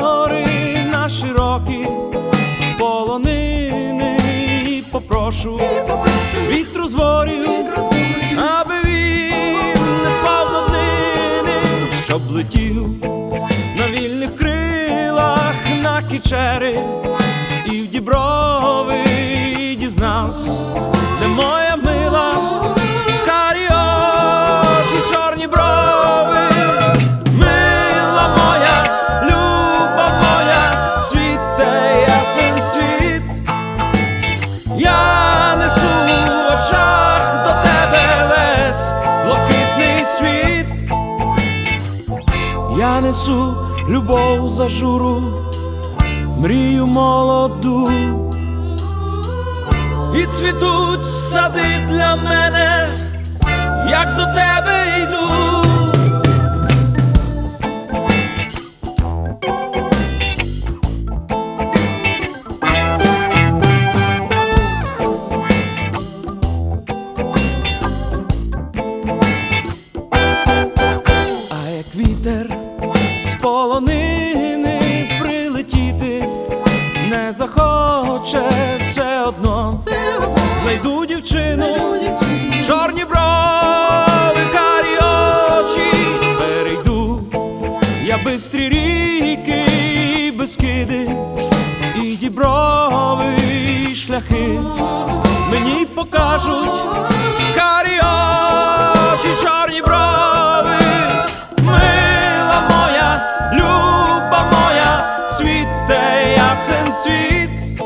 гори на широкі полонини І попрошу вітру зворів, аби він не спав до днини, щоб летів на вільних крилах, на кічери і в діброви дізнавсь. Я несу любов за журу, мрію молоду. І цвітуть сади для мене, захоче все одно, знайду дівчину, чорні брови, карі очі, перейду я бистрі ріки, і безкиди, і діброви, і шляхи мені покажуть. Карі очі, чорні брови, мила моя, люба моя, світе ясен цвіт.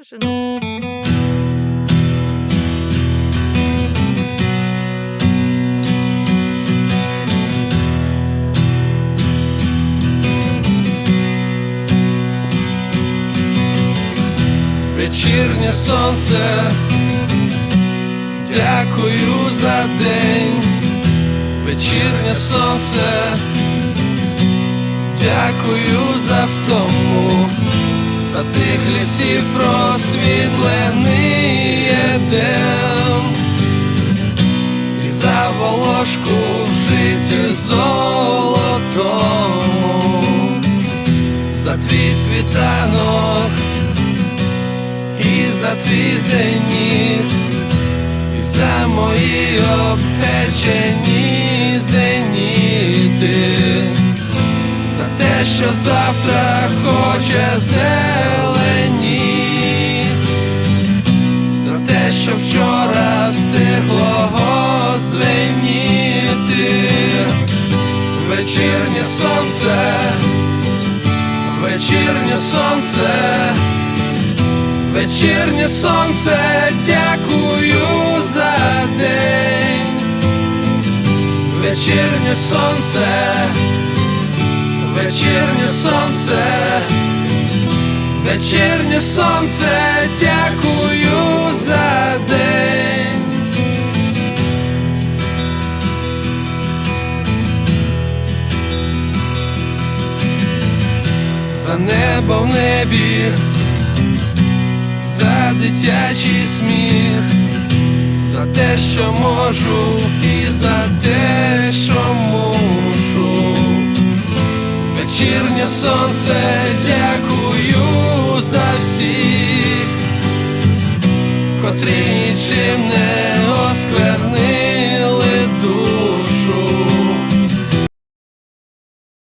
Дуже Вечірнє сонце, дякую за день, вечірнє сонце, дякую за втому, за тих лісів просвітлений дем і за волошку в житті золотому, за твій світанок і за твій зеніт, і за мої обпечені зеніти, що завтра хоче зеленіть, за те, що вчора встигло дзвеніти, вечірнє сонце, вечірнє сонце. Вечірнє сонце, дякую за день. Вечірнє сонце, вечірнє сонце, вечірнє сонце, дякую за день. За небо в небі за дитячий сміх, за те, що можу, і за те, що мушу. Вечірнє сонце, дякую за всіх, котрі нічим не осквернили